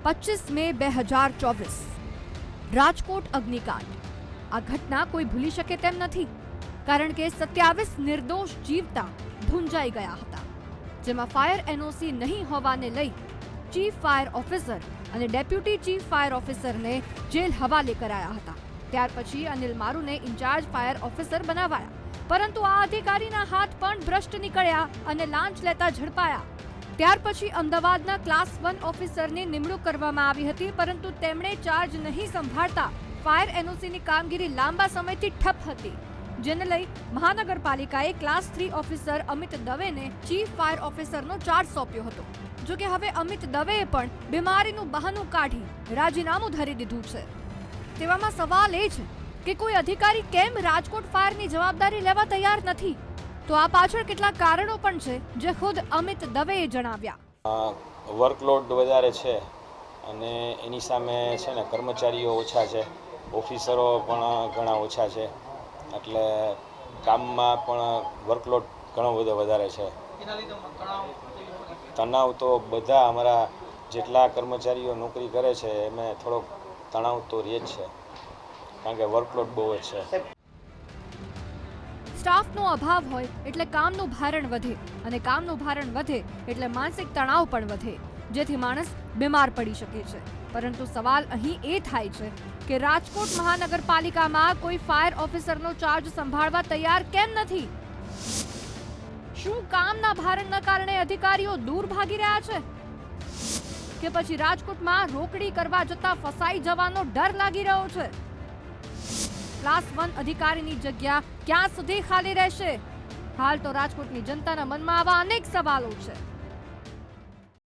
પચીસ મે બે હજાર ચોવીસ રાજકોટ અગ્નિકાંડ આ ઘટના કોઈ ભૂલી શકે તેમ નથી કારણ કે સત્યાવીસ નિર્દોષ જીવતા ભૂંજાઈ ગયા હતા જેમાં ફાયર એનઓસી નહીં હોવાને લઈ ચીફ ફાયર ઓફિસર અને ડેપ્યુટી ચીફ ફાયર ઓફિસરને જેલ હવાલે કરાયા હતા ત્યાર પછી અનિલ મારુને ઇન્ચાર્જ ફાયર ઓફિસર બનાવાયા પરંતુ આ અધિકારીના હાથ પણ ભ્રષ્ટ નીકળ્યા અને લાંચ લેતા ઝડપાયા ત્યાર પછી અમદાવાદના ક્લાસ વન ઓફિસરની નિમણૂક કરવામાં આવી હતી, પરંતુ તેમણે ચાર્જ નહીં સંભાળતા ફાયર એનઓસીની કામગીરી લાંબા સમયથી ઠપ હતી. જેને લઈ મહાનગરપાલિકાએ ક્લાસ થ્રી ઓફિસર અમિત દવેને ચીફ ફાયર ઓફિસરનો ચાર્જ સોંપ્યો હતો. જો કે હવે અમિત દવેએ પણ બીમારીનું બહાનું કાઢી રાજીનામું ધરી દીધું છે. તેવામાં સવાલ એ છે કે કોઈ અધિકારી કેમ રાજકોટ ફાયરની જવાબદારી લેવા તૈયાર નથી? તો આ પાછળ કેટલાક કારણો પણ છે, જે ખુદ અમિત દવેએ જણાવ્યા. વર્કલોડ વધારે છે અને એની સામે છે ને કર્મચારીઓ ઓછા છે, ઓફિસરો પણ ઘણા ઓછા છે, એટલે કામમાં પણ વર્કલોડ ઘણો બધો વધારે છે. તણાવ તો બધા અમારા જેટલા કર્મચારીઓ નોકરી કરે છે, એમે થોડોક તણાવ તો રહે જ છે, કારણ કે વર્કલોડ બહુ જ છે. સ્ટાફનો અભાવ હોય એટલે કામનું ભારણ વધે અને કામનું ભારણ વધે એટલે માનસિક તણાવ પણ વધે, જેથી માણસ બીમાર પડી શકે છે. પરંતુ સવાલ અહીં એ થાય છે કે રાજકોટ મહાનગરપાલિકામાં કોઈ ફાયર ઓફિસરનો ચાર્જ સંભાળવા તૈયાર કેમ નથી? શું કામના ભારણના કારણે અધિકારીઓ દૂર ભાગી રહ્યા છે? કે પછી રાજકોટમાં રોકડી કરવા જતા ફસાઈ જવાનો ડર લાગી રહ્યો છે? ક્લાસ વન અધિકારીની જગ્યા ક્યાં સુધી ખાલી રહેશે? હાલ તો રાજકોટની જનતાના મનમાં આવા અનેક સવાલો છે.